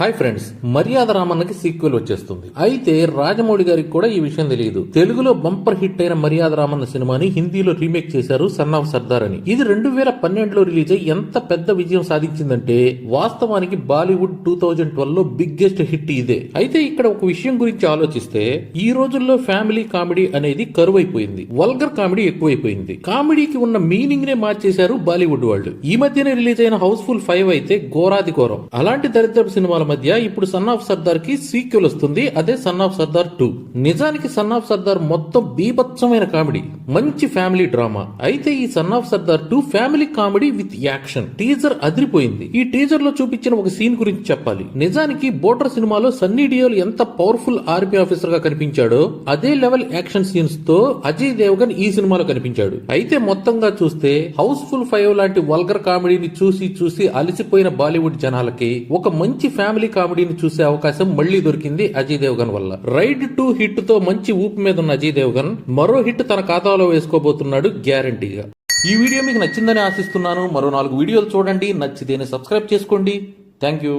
Hi friends మర్యాద రామన్నకి sequel వచ్చేస్తుంది. అయితే రాజమౌళి గారికి కూడా ఈ విషయం తెలియదు. తెలుగులో బంపర్ హిట్ అయిన మర్యాద రామన్న సినిమాని హిందీలో రీమేక్ చేశారు సన్ ఆఫ్ సర్దార్ అని. ఇది రెండు వేల పన్నెండులో రిలీజ్ అయ్యి ఎంత పెద్ద విజయం సాధించిందంటే వాస్తవానికి బాలీవుడ్ టూ థౌజండ్ ట్వెల్వ్లో బిగ్గెస్ట్ హిట్ ఇదే. అయితే ఇక్కడ ఒక విషయం గురించి ఆలోచిస్తే ఈ రోజుల్లో ఫ్యామిలీ కామెడీ అనేది కరువైపోయింది. వల్గర్ కామెడీ ఎక్కువైపోయింది. కామెడీకి ఉన్న మీనింగ్ నే మార్చేశారు బాలీవుడ్ వాళ్ళు. ఈ మధ్యనే రిలీజ్ అయిన హౌస్ఫుల్ ఫైవ్ అయితే ఘోరాది ఘోరం. అలాంటి దరిద్రపు సినిమాల మధ్య ఇప్పుడు సన్ ఆఫ్ సర్దార్కి సీక్వెల్ వస్తుంది. అదే సన్ ఆఫ్ సర్దార్ టూ నిజానికి సన్ ఆఫ్ సర్దార్ మొత్తం బీభత్సమైన కామెడీ. మంచి ఫ్యామిలీ డ్రామా అయితే ఈ son of Sardar two family comedy with action teaser అదిరిపోయింది. ఈ టీజర్లో చూపించిన ఒక సీన్ గురించి చెప్పాలి. నిజానికి బోటర్ సినిమాలో సన్నీ డియోల్ ఎంత పవర్ఫుల్ ఆర్మీ ఆఫీసర్గా కనిపించాడో అదే లెవెల్ యాక్షన్ సీన్స్తో అజయ్ దేవగన్ ఈ సినిమాలో కనిపించాడు. అయితే మొత్తంగా చూస్తే హౌస్ఫుల్ ఫైవ్ లాంటి వల్గర్ కామెడీని చూసి చూసి అలసిపోయిన బాలీవుడ్ జనాలకి ఒక మంచి ఫ్యామిలీ ఫ్యామిలీ కామెడీని చూసే అవకాశం మళ్ళీ దొరికింది అజయ్ దేవగన్ వల్ల. రైడ్ టు హిట్తో మంచి ఊపు మీద ఉన్న అజయ్ దేవగన్ మరో హిట్ తన ఖాతాలో వేసుకోబోతున్నాడు గ్యారంటీగా. ఈ వీడియో మీకు నచ్చిందని ఆశిస్తున్నాను. మరో నాలుగు వీడియోలు చూడండి. నచ్చితేనే సబ్స్క్రైబ్ చేసుకోండి. Thank you.